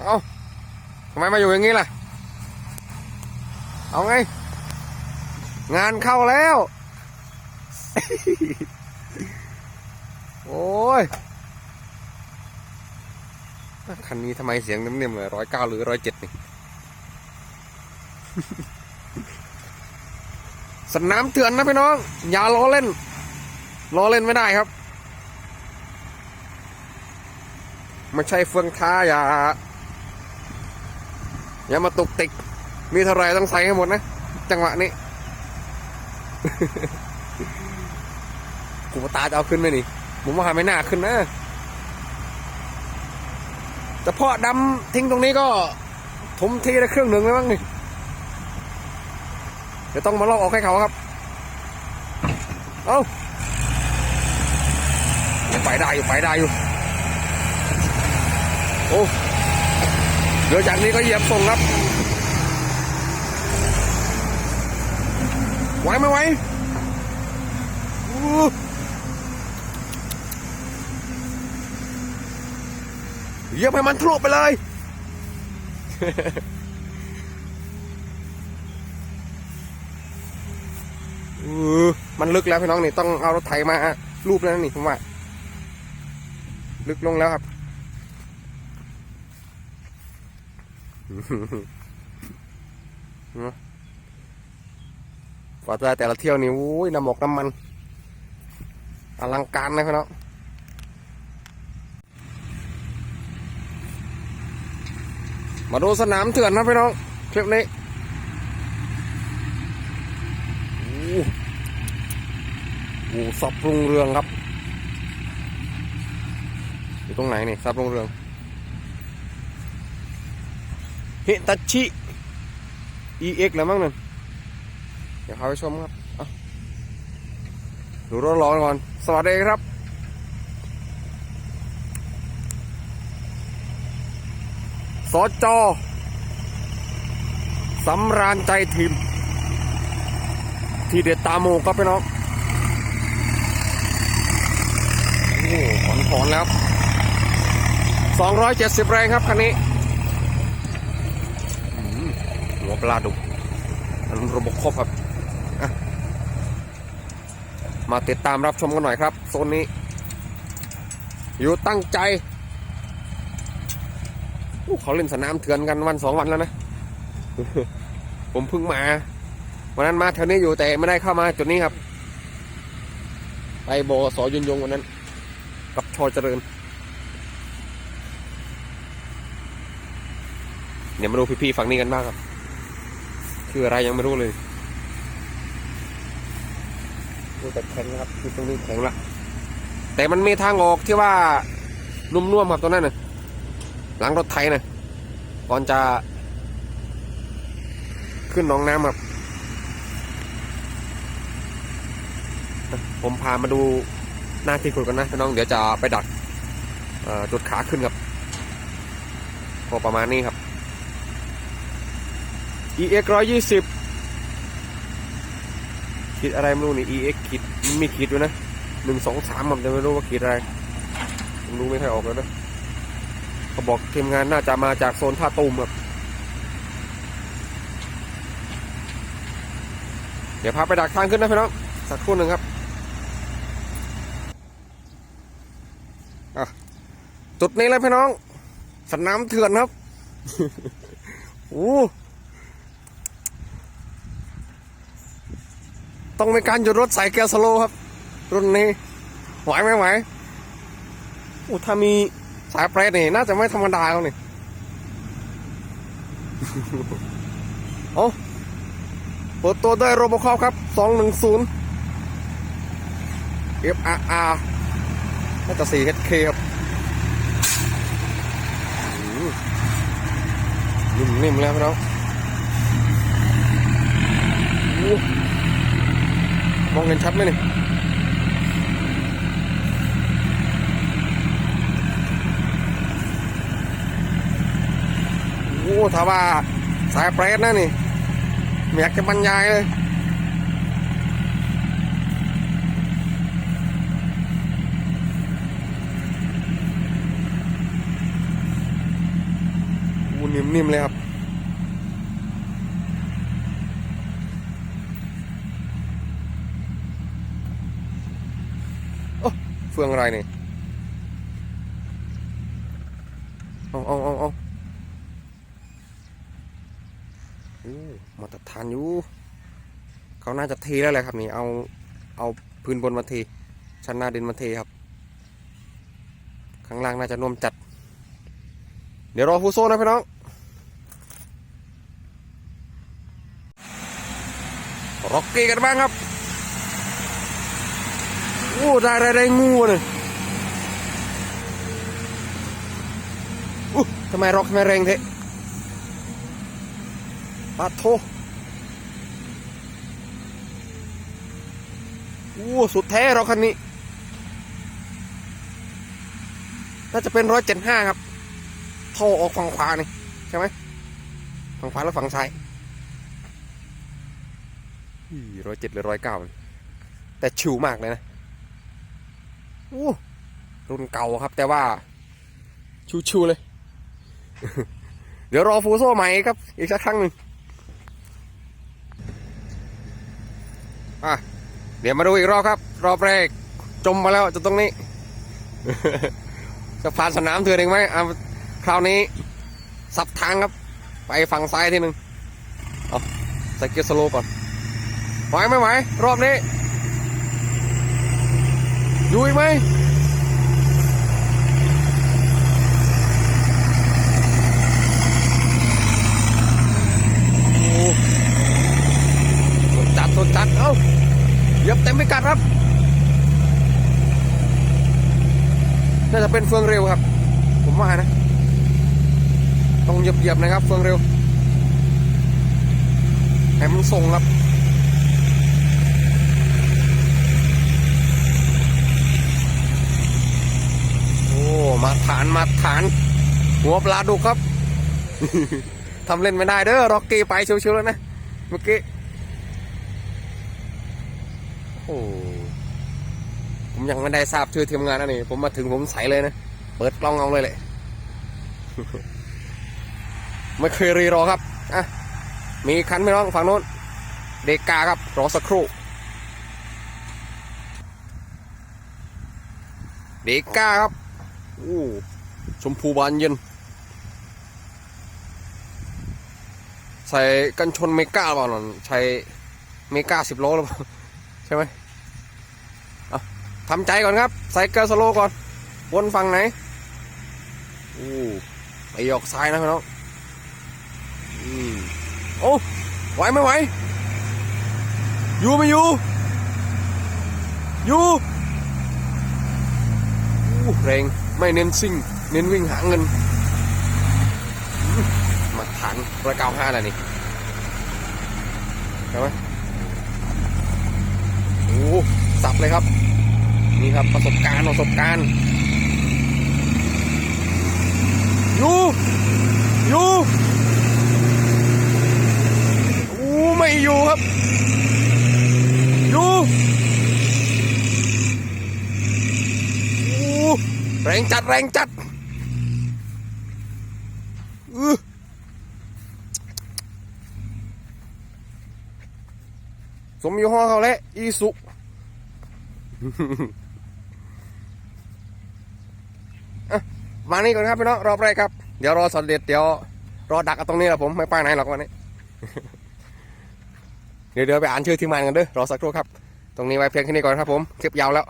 เอาทำไมมาอยู่อย่างนี้ล่ะ เอาไง งานเข้าแล้ว โอ้ย คันนี้ทำไมเสียงนิ่มๆเลยร้อยเก้าหรือร้อยเจ็ดนี่ สนามเถื่อนนะพี่น้อง อย่าล้อเล่น ล้อเล่นไม่ได้ครับไม่ใช่เฟืองท้าอย่า อย่ามาตุกติก มีเท่าไรต้องใส่ให้หมดนะ จังหวะนี้ กูตาจะเอาขึ้นไหมนี่ ผมว่าไม่น่าขึ้นนะแต่พอดำทิ้งตรงนี้ก็ ถมทีได้เครื่องหนึ่งแล้วมั้งนี่ เดี๋ยวต้องมาลอกออกให้เขาครับ เอาไปได้อยู่ไปได้อยู่ โอ้ เดี๋ยวจากนี้ก็เหยียบส่งครับ ไหวไหมไหวเหยียบให้มันทะลุไปเลยมันลึกแล้วพี่น้องนี่ต้องเอารถไถมารูปแล้วนี่ผมว่า ลึกลงแล้วครับ กว่าจะแต่ละเที่ยวนี่โอ้ยน้ำหมกน้ำมัน อลังการนะพี่น้องมาดูสนามเถื่อนนะพี่น้องคลิปนี้โอ้สับรุงเรืองครับ อยู่ตรงไหนนี่สับรุงเรือง เฮตัชิ EX แล้วมั้งนั่นเดี๋ยวพาไปชมครับดูรถร้อนก่อน สวัสดีครับ สจสำราญใจทีม ที่เด็ดตาโมก็ไปน้องโอ้ถอนถอนแล้ว 270 แรงครับคันนี้อืม หัวปลาดุกอันระบบครบครับ มาติดตามรับชมกันหน่อยครับ โซนนี้ อยู่ตั้งใจเขาเล่นสนามเถื่อนกันวันสองวันแล้วนะ ผมเพิ่งมา วันนั้นมาแถวนี้อยู่แต่ไม่ได้เข้ามาจุดนี้ครับ ไปโบสอยุนยงวันนั้น กับชอเจริญ เดี๋ยวมาดูพี่ๆฝั่งนี้กันบ้างครับ คืออะไรยังไม่รู้เลยดูแต่แข็งนะครับคือตรงนี้แข็งละแต่มันมีทางออกที่ว่านุ่มๆครับตรงนั้นน่ะหลังรถไถน่ะก่อนจะขึ้นหนองน้ำครับผมพามาดูหน้าที่ขุดกันนะพี่น้องเดี๋ยวจะไปดักเอ่อจุดขาขึ้นครับ พอประมาณนี้ครับ EX ร้อยยี่สิบขีดอะไรไม่รู้นี่ EX ขีดมันมีขีดด้วยนะหนึ่งสองสามผมจะไม่รู้ว่าขีดอะไรผมดูไม่ค่อยออกแล้วนะเขาบอกทีมงานน่าจะมาจากโซนท่าตูมครับเดี๋ยวพาไปดักทางขึ้นนะพี่น้องสักครู่หนึ่งครับอะจุดนี้เลยพี่น้อง สนามเถื่อนครับ โอ้ ต้องมีการหยุดรถใส่เกียร์สโลครับ รุ่นนี้ไหวไหมไหวโอ้ถ้ามีสายเปรตนี่น่าจะไม่ธรรมดาแล้วนี่โอ้เปิดตัวด้วยโรบคอครับ 210 FRR น่าจะ 4HK ครับอืมนิ่มๆแล้วพี่น้อง มองเห็นชัดไหมนี่โอ้ถ้าว่าสายเปรตนะนี่ไม่อยากจะบรรยายเลยนิ่มๆเลยครับ โอ้เฟืองอะไรนี่เอาเอาเอาเอาโอ้มาตรฐานอยู่ เขาน่าจะเทแล้วแหละครับนี่ เอา เอาพื้นบนมาเท ชั้นหน้าดินมาเทครับ ข้างล่างน่าจะน่วมจัด เดี๋ยวรอฟูโซ่นะพี่น้องร็อกกี้กันบ้างครับ โอ้ได้ได้ได้งูเลยอู้ทำไมรอกทำไมแรงเทะปาโทโอ้สุดแท้ร็อกคันนี้ น่าจะเป็นร้อยเจ็ดห้าครับท่อออกฝั่งขวานี่ใช่ไหมฝั่งขวาแล้วฝั่งซ้ายร้อยเจ็ดหรือร้อยเก้าแต่ชิวมากเลยนะ อ้รุ่นเก่าครับ แต่ว่าชิวๆเลย เดี๋ยวรอฟูโซ่ใหม่ครับ อีกสักครั้งหนึ่งอะ เดี๋ยวมาดูอีกรอบครับ รอบแรก จมมาแล้วจะตรงนี้จะผ่านสนามเถื่อนเองไหมคราวนี้ สับทางครับ ไปฝั่งซ้ายทีหนึ่งเอาใส่เกียร์สโลก่อนไหวไม่ไหวรอบนี้ อยู่อีกไหมโอ้สุดจัดสุดจัด เอ้าเยียบเต็มไม่กัดครับ น่าจะเป็นเฟืองเร็วครับ ผมว่านะ ต้องเหยียบๆนะครับ เฟืองเร็วให้มันส่งครับ มาฐานมาฐาน หัวปลาดุกครับทำเล่นไม่ได้เด้อร็อกกี้ไปชิวๆแล้วนะเมื่อกี้โอ้ผมยังไม่ได้ทราบชื่อทีมงานนะนี่ ผมมาถึงผมใสเลยนะ เปิดกล้องเอาเลยแหละไม่เคยรีรอครับอะมีคันไม่น้องฝั่งโน้น เดกาครับ รอสักครู่ เดกาครับ โอ้ชมพูบานเย็น ใส่กันชนเมกาเปล่าหนอนใช้เมกาสิบโลหรือเปล่าใช่ไหมทำใจก่อนครับ ใส่เกอร์สโลก่อนวนฝั่งไหนโอ้ไปออกซ้ายนะพี่น้องอืมโอ้ไหวไม่ไหว อยู่ไม่อยู่ อยู่อู้แรง ไม่เน้นซิ่ง เน้นวิ่งหาเงิน มาฐานร้อยเก้าห้าแล้วนี่ใช่ไหมโอ้สับเลยครับ นี่ครับประสบการณ์ประสบการณ์อยู่อยู่อู้ไม่อยู่ครับอยู่อู้ แรงจัดแรงจัดอื้อสมยี่ห้อเขาแล้วอีสุมานี่ก่อนครับพี่น้องรอบแรกครับ เดี๋ยวรอสอนเด็ดเดี๋ยวรอดักกันตรงนี้แหละผมไม่ไปไหนหรอกวันนี้ เดี๋ยวเดี๋ยวไปอ่านชื่อทีมงานกันเด้อรอสักครู่ครับ ตรงนี้ไว้เพียงแค่นี้ก่อนครับผมคลิปยาวแล้ว